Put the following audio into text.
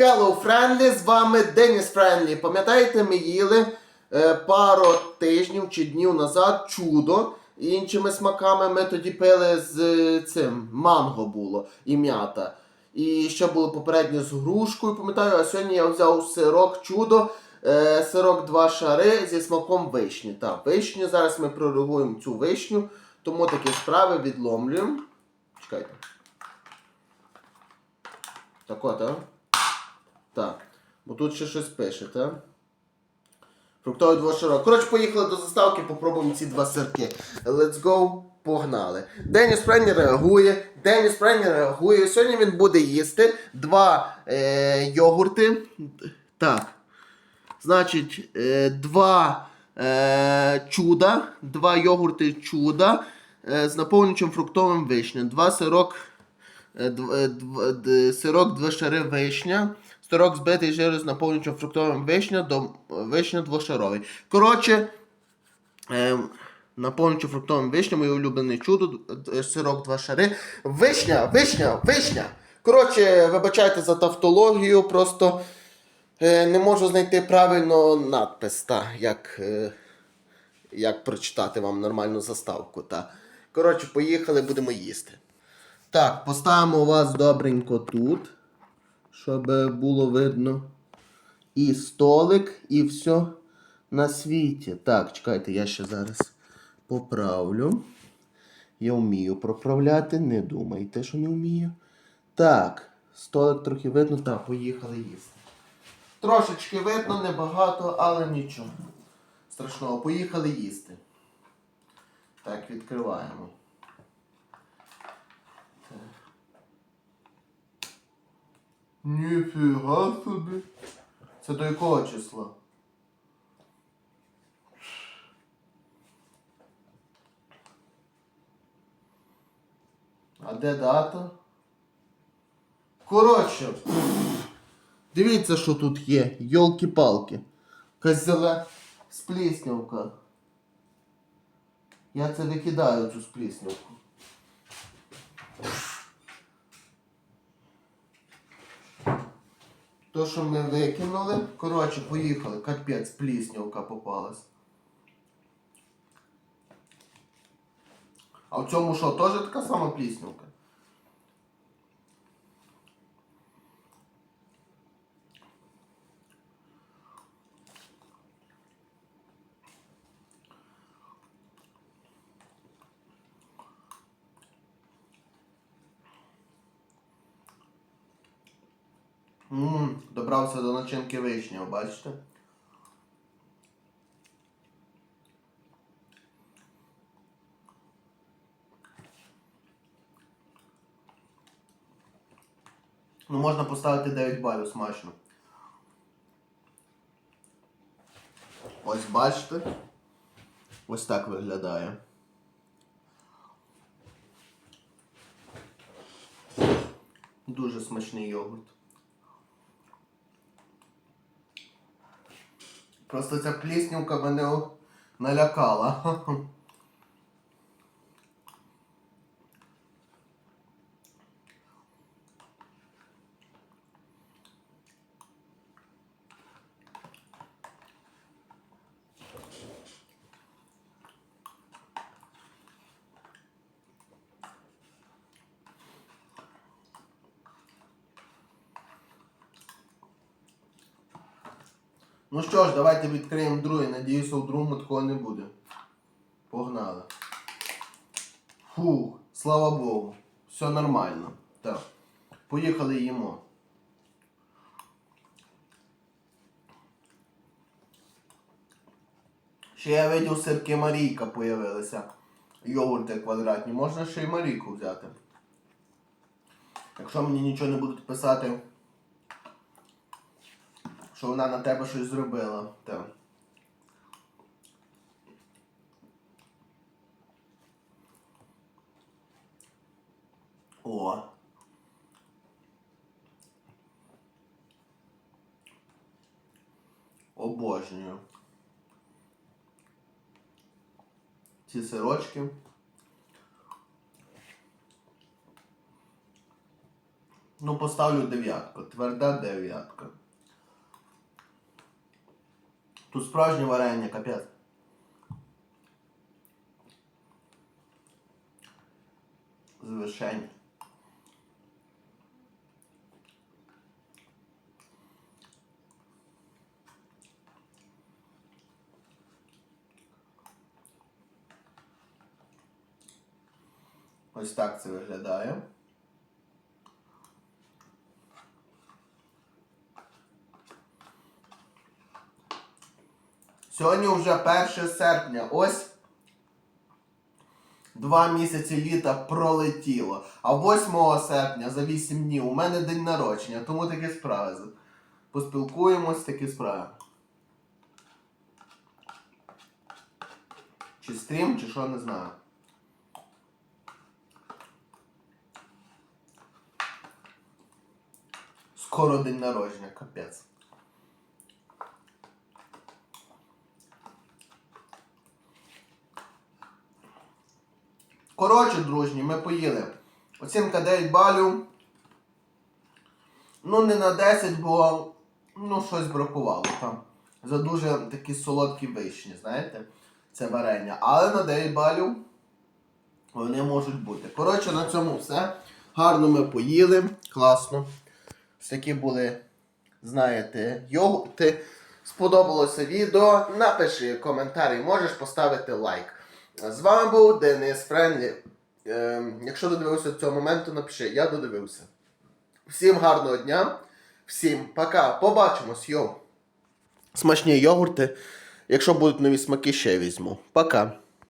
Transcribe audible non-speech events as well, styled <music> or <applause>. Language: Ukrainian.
Hello Friendly, з вами Деніс Френлі. Пам'ятаєте, ми їли е, пару тижнів чи днів назад чудо. Іншими смаками ми тоді пили з е, цим манго було і м'ята. І ще було попередньо з грушкою, пам'ятаю, а сьогодні я взяв сирок чудо, е, сирок два шари зі смаком вишні. Так, вишню. Зараз ми прорегуємо цю вишню, тому такі справи відломлюємо. Чекайте. Так от, а? Так. Бо тут ще щось пише, так? Фруктовий двошарок. Коротше, поїхали до заставки, попробуємо ці два сирки. Let's go, погнали. Деніс Френні реагує. Деніс Френні реагує. Сьогодні він буде їсти два е, йогурти. Так. Значить, е, два е, чуда, два йогурти чуда е, з наповнюючим фруктовим вишнем. Два сирок, е, дв, е, дв, д- сирок два шари вишня. Сирок збитий жиру з наповнюючим фруктовим вишня до вишня двошаровий. Коротше, е, наповнюючи фруктовим вишня, моє улюблене чудо, сирок два шари. Вишня, вишня, вишня. Коротше, вибачайте за тавтологію, просто е, не можу знайти правильно надпис, та, як, е, як прочитати вам нормальну заставку. Та. Коротше, поїхали, будемо їсти. Так, поставимо вас добренько тут, щоб було видно. І столик, і все на світі. Так, чекайте, я ще зараз поправлю. Я вмію проправляти, не думайте, що не вмію. Так, столик трохи видно, так, поїхали їсти. Трошечки видно, небагато, але нічого. Страшного, поїхали їсти. Так, відкриваємо. Ніфіга собі. Це до якого числа? А де дата? Коротше. Дивіться, що тут є. Йолки-палки. Козеле спліснявка. Я це викидаю цю спліснявку. То, що ми викинули. Коротше, поїхали. Капець, пліснявка попалась. А в цьому що, теж така сама пліснявка? Ммм, добрався до начинки вишня, бачите? Ну, можна поставити 9 балів смачно. Ось бачите? Ось так виглядає. Дуже смачний йогурт. Просто ця пліснівка мене налякала. <laughs> Ну що ж, давайте відкриємо другий. Надіюся, у другому такого не буде. Погнали. Фух, слава Богу. Все нормально. Так. Поїхали їмо. Ще я видів сирки Марійка появилися. Йогурти квадратні. Можна ще й Марійку взяти. Якщо мені нічого не будуть писати, що вона на тебе щось зробила. Так. О. Обожнюю. Ці сирочки. Ну, поставлю дев'ятку. Тверда дев'ятка. Тут справжнє варення, капець. З вишень. Ось так це виглядає. Сьогодні вже 1 серпня. Ось два місяці літа пролетіло. А 8 серпня за 8 днів у мене день народження, тому такі справи. Поспілкуємось, такі справи. Чи стрім, чи що, не знаю. Скоро день народження, капець. Коротше, дружні, ми поїли. Оцінка 9 балів. Ну, не на 10, бо ну, щось бракувало там. За дуже такі солодкі вишні, знаєте? Це варення. Але на 9 балів вони можуть бути. Коротше, на цьому все. Гарно ми поїли. Класно. Ось такі були, знаєте, йогурти. Сподобалося відео. Напиши коментарі, можеш поставити лайк. З вами був Денис Френлі. Ем, якщо додивився до цього моменту, напиши, я додивився. Всім гарного дня, всім пока. Побачимось, йоу. Смачні йогурти. Якщо будуть нові смаки, ще візьму. Пока.